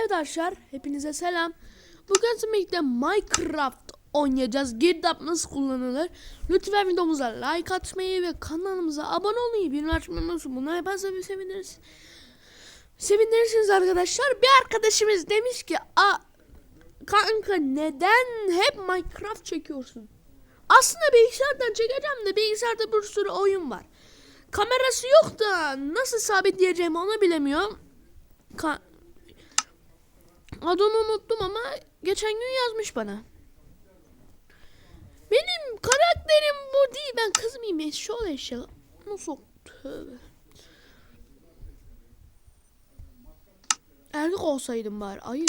Evet arkadaşlar hepinize selam. Bugün sizinle Minecraft oynayacağız. Girdap nasıl kullanılır? Lütfen videomuza like atmayı ve kanalımıza abone olmayı, bildirim açmayı unutmayın. Bunları yaparsanız seviniriz. Sevinirsiniz arkadaşlar. Bir arkadaşımız demiş ki A kanka neden hep Minecraft çekiyorsun? Aslında bilgisayardan çekeceğim de bilgisayarda bir sürü oyun var. Kamerası yok da nasıl sabitleyeceğimi onu bilemiyorum. Ka- Adını unuttum ama geçen gün yazmış bana. Benim karakterim bu değil. Ben kız mıyım? Eşşoğlu eşya. Nasıl? Tövbe. Erkek olsaydım bari. Ayı.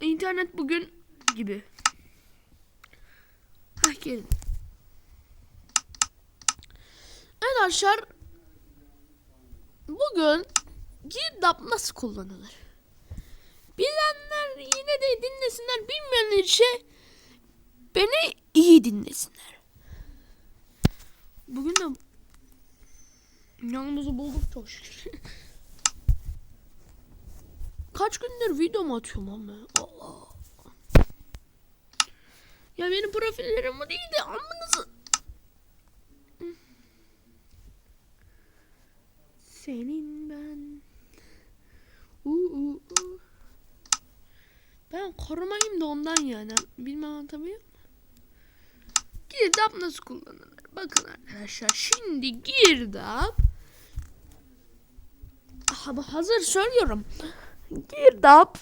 İnternet bugün gibi. Hah gelin. Evet arkadaşlar Bugün girdap nasıl kullanılır? Bilenler yine de dinlesinler, bilmeyenler ise beni iyi dinlesinler. Bugün de yanımızı bulduk çok şükür. Kaç gündür video mu atıyorum ama? Allah. Ya benim profillerim bu değil de amınızı. Senin ben. Uu, uu, uu. Ben korumayım da ondan yani. Bilmem anlatabiliyor muyum? Girdap nasıl kullanılır? Bakın arkadaşlar şimdi girdap Aha, hazır söylüyorum. Girdap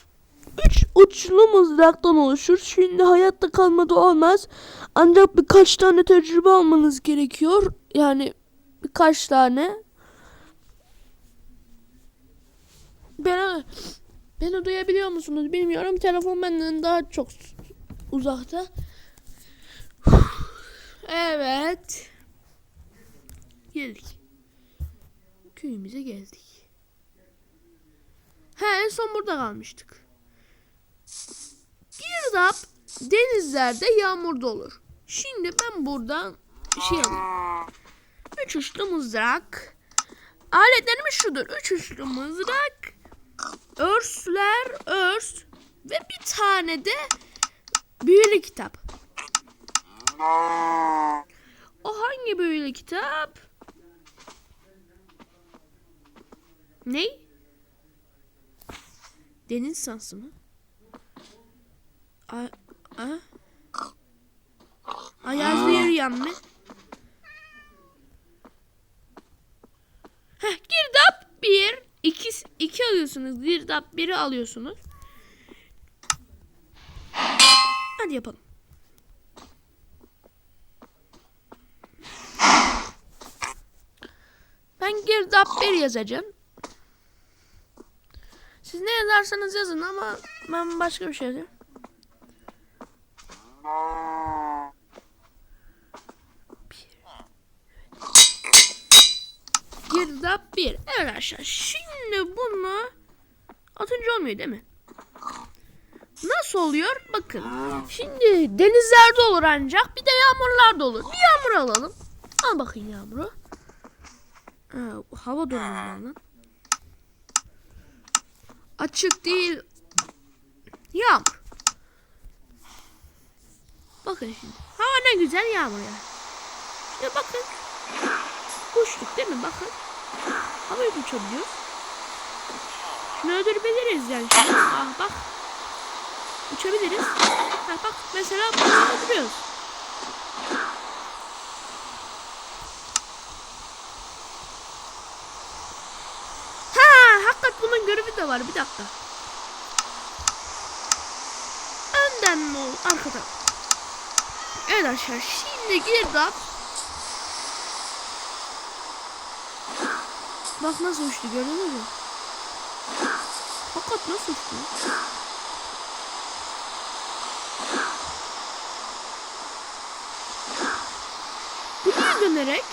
üç uçlu mızraktan oluşur. Şimdi hayatta kalmada olmaz. Ancak birkaç tane tecrübe almanız gerekiyor. Yani birkaç tane. Ben beni duyabiliyor musunuz bilmiyorum. Telefon benden daha çok uzakta. Evet. Geldik. Köyümüze geldik. He en son burada kalmıştık. Girdap denizlerde yağmurda olur. Şimdi ben buradan şey alayım. Üç uçlu mızrak. Aletlerimiz şudur. Üç uçlu mızrak örsler, örs ve bir tane de büyülü kitap. O hangi büyülü kitap? Ne? Deniz sansı mı? A, a? Ayazlı yürüyen mi? Heh, girdap bir, iki, alıyorsunuz. Girdap biri alıyorsunuz. Hadi yapalım. Ben girdap bir yazacağım. Siz ne yazarsanız yazın ama ben başka bir şey yazayım. Girdap bir. Evet arkadaşlar. Bunu atınca olmuyor değil mi? Nasıl oluyor? Bakın. Şimdi denizlerde olur ancak. Bir de yağmurlarda olur. Bir yağmur alalım. Al bakayım yağmuru. Ha, hava durumundan. Açık değil. Yağmur. Bakın şimdi. Hava ne güzel yağmur ya. İşte bakın. Uçtuk değil mi? Bakın. Havaya uçabiliyoruz. Şunu öldürebiliriz yani. Ah bak. Uçabiliriz. Ha bak mesela bunu öldürüyoruz. Ha hakikat bunun görevi de var. Bir dakika. Önden mi ol? Arkadan. Evet arkadaşlar şimdi girdap. Bak nasıl uçtu gördünüz mü? Fakat nasıl uçtu? Bu dönerek?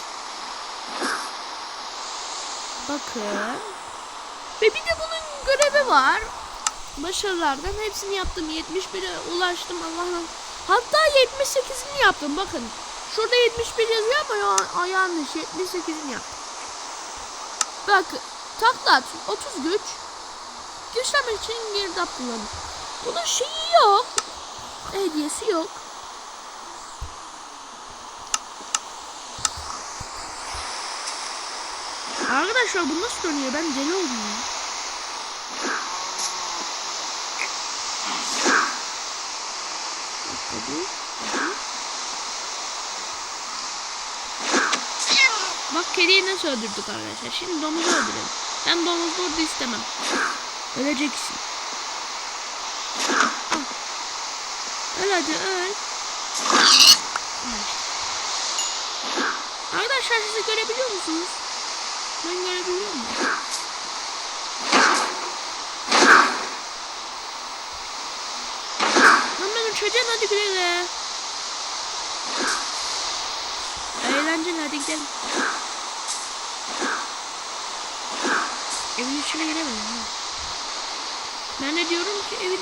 Bakın. Ve bir de bunun görevi var. Başarılardan hepsini yaptım. 71'e ulaştım Allah'ım. Hatta 78'ini yaptım bakın. Şurada 71 yazıyor ama ya, yanlış 78'ini yaptım. Bak taklat 30 güç. Güçlenmek için girdap kullanın. Bunun şeyi yok. Hediyesi yok. Arkadaşlar bu nasıl dönüyor? Ben deli oldum ya. Bak kediyi nasıl öldürdük arkadaşlar. Şimdi domuzu öldürelim. Ben domuz burada istemem. Öleceksin. Al. Öl hadi öl. Arkadaşlar sizi görebiliyor musunuz? Ben görebiliyor muyum? Lan ben uçacağım hadi güle güle. Eğlenceli hadi gidelim. Evin içine giremedim. ha. Ben de diyorum ki evin...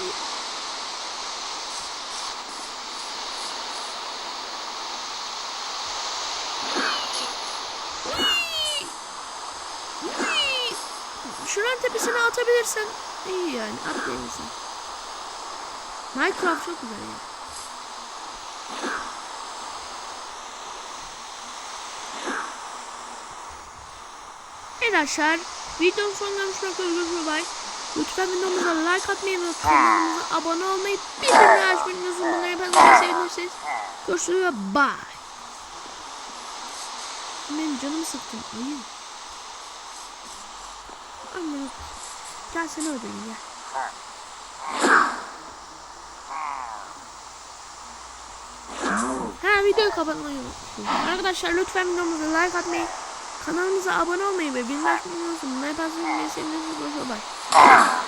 Şuranın tepesine atabilirsen iyi yani atlayabilirsin. Minecraft çok güzel ya. Evet arkadaşlar videonun sonuna gelmiş üzere. Lütfen videomuza like atmayı ve kanalımıza abone olmayı bildirimleri açmayı unutmayın. Bunları yaparsanız sevinirsiniz. Görüşürüz ve bye. Benim canımı sıktın. Ayı. Anladım. Gel seni öldüreyim ya. Ha videoyu kapatmayı unutmayın. Arkadaşlar lütfen videomuza like atmayı, kanalımıza abone olmayı ve bildirim açmayı unutmayın. Sevinirsiniz. Görüşürüz. Bye.